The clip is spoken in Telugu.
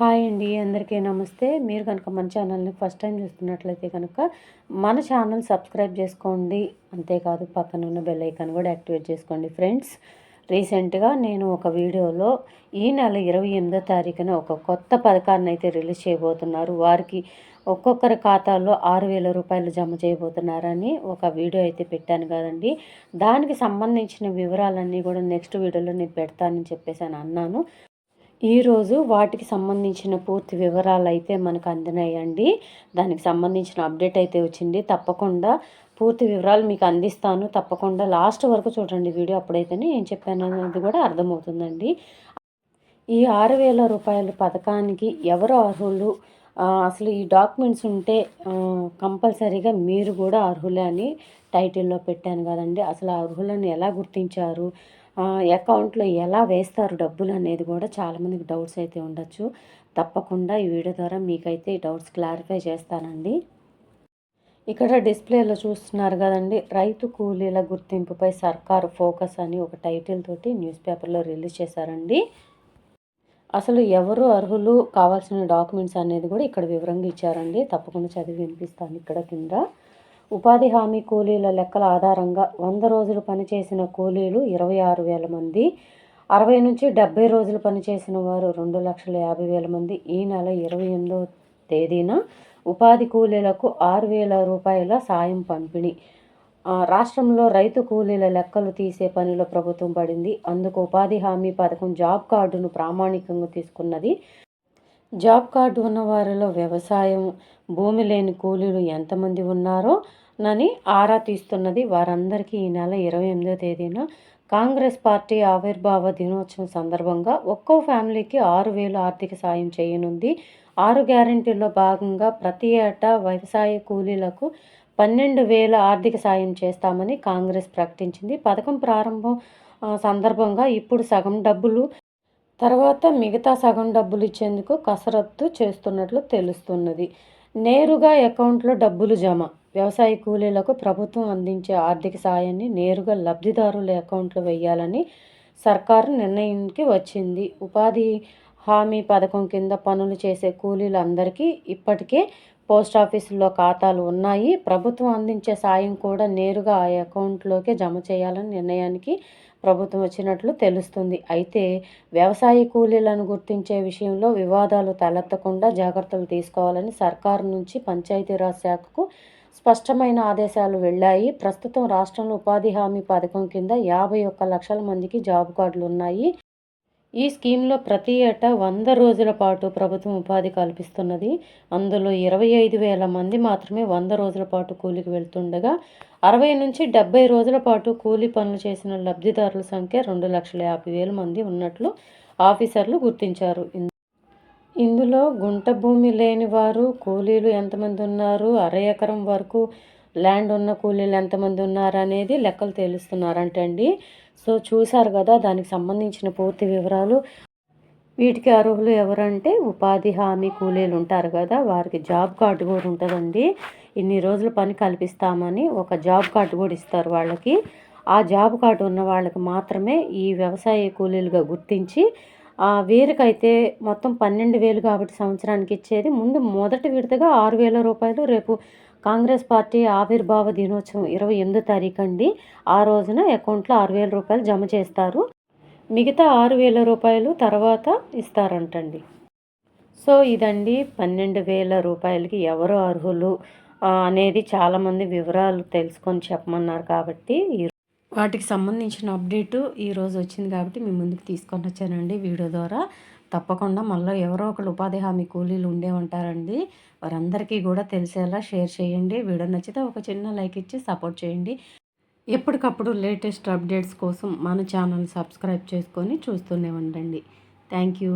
హాయ్ అండి అందరికీ నమస్తే. మీరు కనుక మన ఛానల్ని ఫస్ట్ టైం చూస్తున్నట్లయితే కనుక మన ఛానల్ సబ్స్క్రైబ్ చేసుకోండి. అంతేకాదు పక్కన ఉన్న బెల్ ఐకాన్ కూడా యాక్టివేట్ చేసుకోండి ఫ్రెండ్స్. రీసెంట్గా నేను ఒక వీడియోలో ఈ నెల ఇరవై ఎనిమిదో తారీఖున ఒక కొత్త పథకాన్ని అయితే రిలీజ్ చేయబోతున్నారు. వారికి ఒక్కొక్కరి ఖాతాలో ఆరు వేల రూపాయలు జమ చేయబోతున్నారని ఒక వీడియో అయితే పెట్టాను కదండి. దానికి సంబంధించిన వివరాలన్నీ కూడా నెక్స్ట్ వీడియోలో నేను పెడతానని చెప్పేసి అని అన్నాను. ఈరోజు వాటికి సంబంధించిన పూర్తి వివరాలు అయితే మనకు అందినాయండి. దానికి సంబంధించిన అప్డేట్ అయితే వచ్చింది. తప్పకుండా పూర్తి వివరాలు మీకు అందిస్తాను. తప్పకుండా లాస్ట్ వరకు చూడండి వీడియో అప్పుడైతేనే ఏం చెప్పాను అనేది కూడా అర్థమవుతుందండి. ఈ ఆరు వేల రూపాయల పథకానికి ఎవరు అర్హులు? అసలు ఈ డాక్యుమెంట్స్ ఉంటే కంపల్సరీగా మీరు కూడా అర్హులే అని టైటిల్లో పెట్టాను కదండి. అసలు అర్హులను ఎలా గుర్తించారు? అకౌంట్లో ఎలా వేస్తారు డబ్బులు అనేది కూడా చాలామందికి డౌట్స్ అయితే ఉండొచ్చు. తప్పకుండా ఈ వీడియో ద్వారా మీకైతే ఈ డౌట్స్ క్లారిఫై చేస్తానండి. ఇక్కడ డిస్ప్లేలో చూస్తున్నారు కదండి రైతు కూలీల గుర్తింపుపై సర్కారు ఫోకస్ అని ఒక టైటిల్ తోటి న్యూస్ పేపర్లో రిలీజ్ చేశారండి. అసలు ఎవరు అర్హులు కావాల్సిన డాక్యుమెంట్స్ అనేది కూడా ఇక్కడ వివరంగా ఇచ్చారండి. తప్పకుండా చదివి వినిపిస్తాను ఇక్కడ కింద. ఉపాధి హామీ కూలీల లెక్కల ఆధారంగా వంద రోజులు పనిచేసిన కూలీలు ఇరవై ఆరు వేల మంది అరవై నుంచి డెబ్బై రోజులు పనిచేసిన వారు రెండు లక్షల యాభై వేల మంది. ఈ నెల ఇరవై ఎనిమిదో తేదీన ఉపాధి కూలీలకు ఆరు వేల రూపాయల సాయం పంపిణీ. రాష్ట్రంలో రైతు కూలీల లెక్కలు తీసే పనిలో ప్రభుత్వం పడింది. అందుకు ఉపాధి హామీ పథకం జాబ్ కార్డును ప్రామాణికంగా తీసుకున్నది జాబ్ కార్డు ఉన్న వారిలో వ్యవసాయం భూమి లేని కూలీలు ఎంతమంది ఉన్నారో నని ఆరా తీస్తున్నది వారందరికీ ఈ నెల ఇరవై ఎనిమిదో తేదీన కాంగ్రెస్ పార్టీ ఆవిర్భావ దినోత్సవం సందర్భంగా ఒక్కో ఫ్యామిలీకి ఆరు వేలు ఆర్థిక సాయం చేయనుంది. ఆరు గ్యారంటీల్లో భాగంగా ప్రతి ఏటా వ్యవసాయ కూలీలకు పన్నెండు వేల ఆర్థిక సాయం చేస్తామని కాంగ్రెస్ ప్రకటించింది. పథకం ప్రారంభం సందర్భంగా ఇప్పుడు సగం డబ్బులు తర్వాత మిగతా సగం డబ్బులు ఇచ్చేందుకు కసరత్తు చేస్తున్నట్లు తెలుస్తున్నది. నేరుగా అకౌంట్లో డబ్బులు జమ. వ్యవసాయ కూలీలకు ప్రభుత్వం అందించే ఆర్థిక సాయాన్ని నేరుగా లబ్ధిదారుల అకౌంట్లో వేయాలని సర్కారు నిర్ణయానికి వచ్చింది. ఉపాధి హామీ పథకం కింద పనులు చేసే కూలీలందరికీ ఇప్పటికే పోస్ట్ ఆఫీసుల్లో ఖాతాలు ఉన్నాయి. ప్రభుత్వం అందించే సాయం కూడా నేరుగా ఆ అకౌంట్లోకే జమ చేయాలని నిర్ణయానికి ప్రభుత్వం వచ్చినట్లు తెలుస్తుంది. అయితే వ్యవసాయ కూలీలను గుర్తించే విషయంలో వివాదాలు తలెత్తకుండా జాగ్రత్తలు తీసుకోవాలని సర్కారు నుంచి పంచాయతీరాజ్ శాఖకు స్పష్టమైన ఆదేశాలు వెళ్ళాయి. ప్రస్తుతం రాష్ట్రంలో ఉపాధి హామీ పథకం కింద యాభై ఒక్క లక్షల మందికి జాబ్ కార్డులు ఉన్నాయి. ఈ స్కీమ్లో ప్రతి ఏటా వంద రోజుల పాటు ప్రభుత్వం ఉపాధి కల్పిస్తున్నది. అందులో ఇరవై ఐదు వేల మంది మాత్రమే వంద రోజుల పాటు కూలికి వెళ్తుండగా అరవై నుంచి డెబ్బై రోజుల పాటు కూలీ పనులు చేసిన లబ్ధిదారుల సంఖ్య రెండు లక్షల యాభై వేల మంది ఉన్నట్లు ఆఫీసర్లు గుర్తించారు. ఇందులో గుంట భూమి లేని వారు కూలీలు ఎంతమంది ఉన్నారు అర ఎకరం వరకు ల్యాండ్ ఉన్న కూలీలు ఎంతమంది ఉన్నారు అనేది లెక్కలు తేలుస్తున్నారంటండి. సో చూశారు కదా దానికి సంబంధించిన పూర్తి వివరాలు. వీటికి అర్హులు ఎవరంటే ఉపాధి హామీ కూలీలు ఉంటారు కదా వారికి జాబ్ కార్డు కూడా ఉంటుందండి. ఇన్ని రోజులు పని కల్పిస్తామని ఒక జాబ్ కార్డు కూడా ఇస్తారు వాళ్ళకి. ఆ జాబ్ కార్డు ఉన్న వాళ్ళకి మాత్రమే ఈ వ్యవసాయ కూలీలుగా గుర్తించి వీరికైతే మొత్తం పన్నెండు వేలు కాబట్టి సంవత్సరానికి ఇచ్చేది. ముందు మొదటి విడతగా ఆరు వేల రూపాయలు రేపు కాంగ్రెస్ పార్టీ ఆవిర్భావ దినోత్సవం ఇరవై ఎనిమిదో తారీఖు అండి. ఆ రోజున అకౌంట్లో ఆరు వేల రూపాయలు జమ చేస్తారు. మిగతా ఆరు వేల రూపాయలు తర్వాత ఇస్తారంటండి. సో ఇదండి పన్నెండు వేల రూపాయలకి ఎవరు అర్హులు? అనేది చాలామంది వివరాలు తెలుసుకొని చెప్పమన్నారు కాబట్టి వాటికి సంబంధించిన అప్డేటు ఈరోజు వచ్చింది కాబట్టి మీ ముందుకు తీసుకొని వచ్చానండి వీడియో ద్వారా. తప్పకుండా మళ్ళీ ఎవరో ఒకరు ఉపాధి హామీ కూలీలు ఉండే ఉంటారండి వారందరికీ కూడా తెలిసేలా షేర్ చేయండి. వీడియో నచ్చితే ఒక చిన్న లైక్ ఇచ్చి సపోర్ట్ చేయండి. ఎప్పటికప్పుడు లేటెస్ట్ అప్డేట్స్ కోసం మన ఛానల్ సబ్స్క్రైబ్ చేసుకొని చూస్తూనే ఉండండి. Thank you.